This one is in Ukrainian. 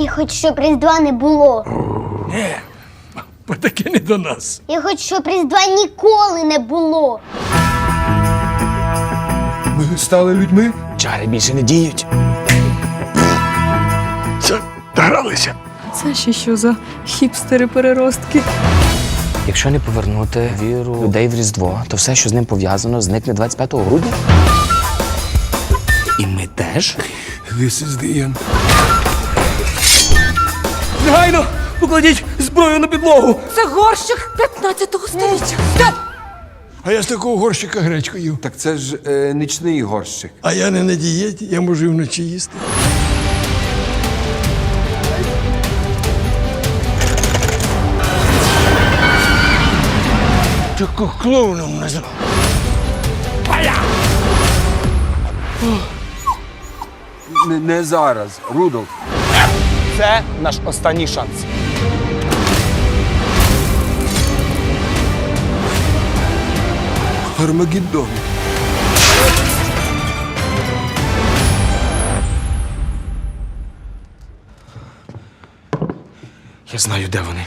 Я хочу, щоб Різдва не було. Бо таке не до нас. Я хочу, щоб Різдва ніколи не було. Ми стали людьми. Чари більше не діють. Це догралися. Це ще що за хіпстери-переростки? Якщо не повернути віру людей в Різдво, то все, що з ним пов'язано, зникне 25 грудня. І ми теж. This is the end. Негайно! Покладіть зброю на підлогу! Це горщик 15-го століття. А я з такого горщика гречку їв. Так це ж е, нічний горщик. А я не на дієті, я можу і вночі їсти. Тако клоуном назвав. Не, не зараз, Рудolf. Це наш останній шанс. Армагеддон. Я знаю, де вони.